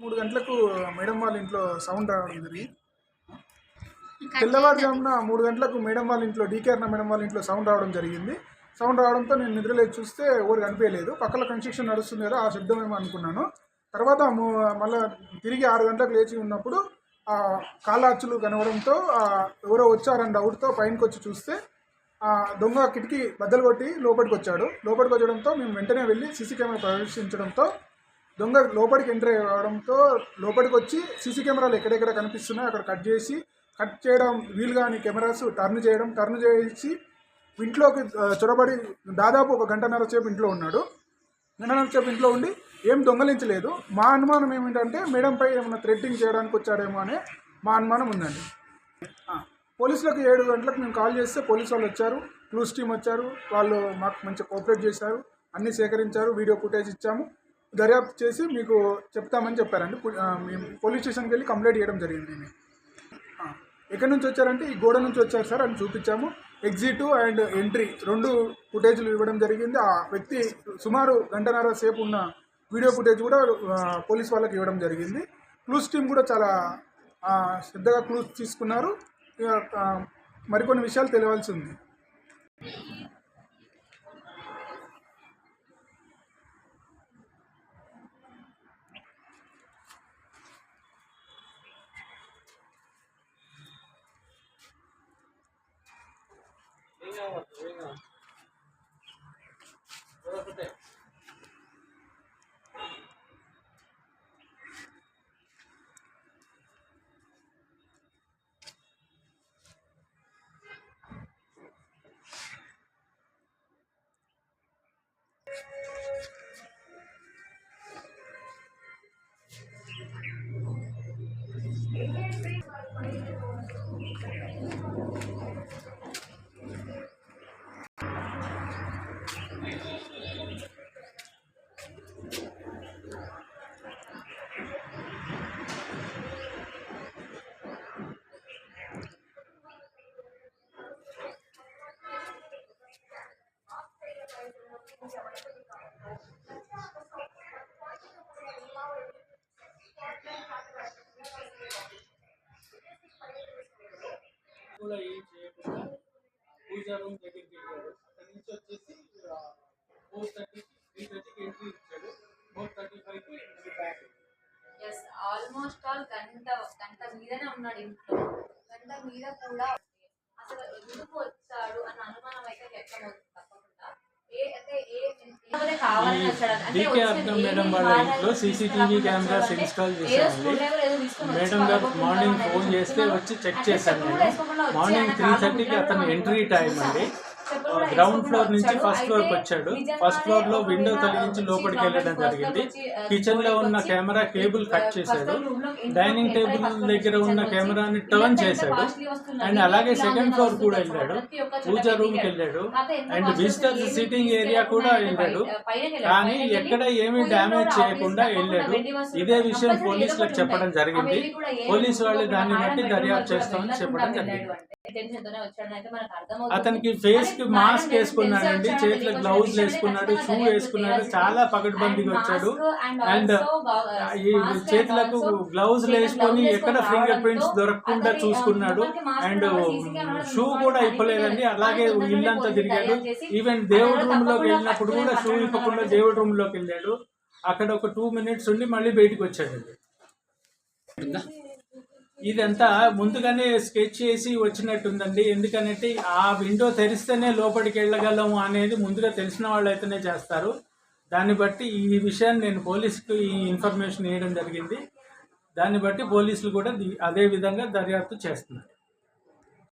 మూడు గంటలకు మేడం వాళ్ళ ఇంట్లో సౌండ్ రావడం జరిగింది తెల్లవారుజామున మూడు గంటలకు మేడం వాళ్ళ ఇంట్లో డీకేఆర్న మేడం వాళ్ళ ఇంట్లో సౌండ్ రావడం జరిగింది. సౌండ్ రావడంతో నేను నిద్రలేచి చూస్తే ఎవరు కనిపించలేదు పక్కన కన్స్ట్రక్షన్ నడుస్తుంది కదా ఆ శబ్దం ఏమో అనుకున్నాను. తర్వాత మళ్ళా తిరిగి ఆరు గంటలకు లేచి ఉన్నప్పుడు ఆ కాలాచులు కనవడంతో ఎవరో వచ్చారని డౌట్తో పైనకి వచ్చి చూస్తే ఆ దొంగ కిటికీ బద్దలు కొట్టి లోపలికి వచ్చాడు. లోపలికి వచ్చడంతో మేము వెంటనే వెళ్ళి సీసీ కెమెరా ప్రదర్శించడంతో దొంగ లోపలికి ఎంటర్ అవ్వడంతో లోపలికి వచ్చి సీసీ కెమెరాలు ఎక్కడెక్కడ కనిపిస్తున్నాయో అక్కడ కట్ చేసి కట్ చేయడం వీలు కాని కెమెరాస్ టర్న్ చేయడం టర్న్ చేసి ఇంట్లోకి చొరబడి దాదాపు ఒక గంటన్నర సేపు ఇంట్లో ఉన్నాడు. గంటన్నర సేపు ఇంట్లో ఉండి ఏం దొంగలించలేదు. మా అనుమానం ఏమిటంటే మేడంపై ఏమైనా థ్రెడ్డింగ్ చేయడానికి వచ్చాడేమో అనే మా అనుమానం ఉందండి. పోలీసులకు ఏడు గంటలకు మేము కాల్ చేస్తే పోలీసు వాళ్ళు వచ్చారు క్లూస్ టీం వచ్చారు వాళ్ళు మాకు మంచి కోఆపరేట్ చేశారు అన్నీ సేకరించారు వీడియో ఫుటేజ్ ఇచ్చాము. దర్యాప్తు చేసి మీకు చెప్తామని చెప్పారండి. మేము పోలీస్ స్టేషన్కి వెళ్ళి కంప్లైంట్ చేయడం జరిగింది మేము ఎక్కడి నుంచి వచ్చారంటే ఈ గోడ నుంచి వచ్చారు సార్ అని చూపించాము. ఎగ్జిట్ అండ్ ఎంట్రీ రెండు ఫుటేజ్లు ఇవ్వడం జరిగింది. ఆ వ్యక్తి సుమారు గంటన్నర సేపు ఉన్న వీడియో ఫుటేజ్ కూడా పోలీస్ వాళ్ళకి ఇవ్వడం జరిగింది. క్లూస్ టీం కూడా చాలా శ్రద్ధగా క్లూస్ తీసుకున్నారు. మరికొన్ని విషయాలు తెలియాల్సి ఉంది. you కూడా ఏం చేయకుండా పూజా రూమ్ దగ్గరికి వెళ్ళాడు. అక్కడి నుంచి వచ్చేసి ఫోర్ థర్టీకి త్రీ థర్టీకి ఎంట్రీ ఇచ్చాడు. ఫోర్ థర్టీ ఫైవ్కి entry back as almost all గంట గంట మీదనే ఉన్నాడు ఇంట్లో. గంట మీద కూడా అసలు ఎందుకు వచ్చాడు అని అనుమానం అయితే వ్యక్తమవుతుంది తప్పకుండా ఏ అంటే ఏ ఏ కావాలని వచ్చాడు అంటే డీకే వచ్చిన అర్థం ఏమీ మేడం వాళ్ళ ఇంట్లో సీసీటీవీ కెమెరాస్ ఇన్స్టాల్ మేడం గారు మార్నింగ్ ఫోన్ చేస్తే. వచ్చి చెక్ చేశాను నేను మార్నింగ్ త్రీ థర్టీకి అతను. ఎంట్రీ టైం అండి గ్రౌండ్ ఫ్లోర్ నుంచి. ఫస్ట్ ఫ్లోర్కి వచ్చాడు ఫస్ట్ ఫ్లోర్లో విండో తొలగించి లోపలికి వెళ్ళడం జరిగింది. కిచెన్లో ఉన్న కెమెరా కేబుల్ కట్ చేశాడు. డైనింగ్ టేబుల్ దగ్గర ఉన్న కెమెరాని టర్న్ చేశాడు. అండ్ అలాగే సెకండ్ ఫ్లోర్ కూడా వెళ్ళాడు. పూజా రూమ్కి. వెళ్ళాడు అండ్ కాస్ట్ విజిటర్ వస్తుంది, సిట్టింగ్ ఏరియా కూడా వెళ్ళాడు. కానీ ఎక్కడ ఏమీ డ్యామేజ్ కూడా చేయకుండా వెళ్ళాడు. ఇదే విషయం పోలీసులకు చెప్పడం. జరిగింది. పోలీసు వాళ్ళు దాన్ని బట్టి దర్యాప్తు చేస్తామని చెప్పడం జరిగింది. అతనికి ఫేస్కి మాస్క్ వేసుకున్నాడండి చేతిలో గ్లౌజ్ వేసుకున్నాడు షూ వేసుకున్నాడు. చాలా పకడ్బందీగా వచ్చాడు. అండ్ ga- ఈ చేతులకు గ్లౌజ్ వేసుకొని ఎక్కడ ఫింగర్ ప్రింట్స్ దొరకకుండా ఆ, చూసుకున్నాడు. అండ్ షూ కూడా. ఇప్పలేదండి అలాగే కానీ తొందరలోనే ఇల్లంతా తిరిగాడు. ఈవెన్ దేవుడి రూమ్లోకి వెళ్ళినప్పుడు కూడా షూ ఇప్పకుండా పట్టుకొని దేవుడి రూమ్లోకి వెళ్ళాడు. అక్కడ ఒక టూ మినిట్స్ ఉండి మళ్ళీ బయటికి వచ్చాడండి. ఇదంతా ముందుగానే స్కెచ్ చేసి వచ్చినట్టుందండి. ఎందుకనంటే ఆ విండో తెరిస్తేనే లోపలికి వెళ్ళగలము అనేది ముందుగా తెలిసిన వాళ్ళు అయితేనే చేస్తారు. దాన్ని బట్టి ఈ విషయాన్ని నేను పోలీసుకు ఈ ఇన్ఫర్మేషన్ ఇవ్వడం జరిగింది. దాన్ని బట్టి పోలీసులు కూడా అదే విధంగా దర్యాప్తు చేస్తున్నారు.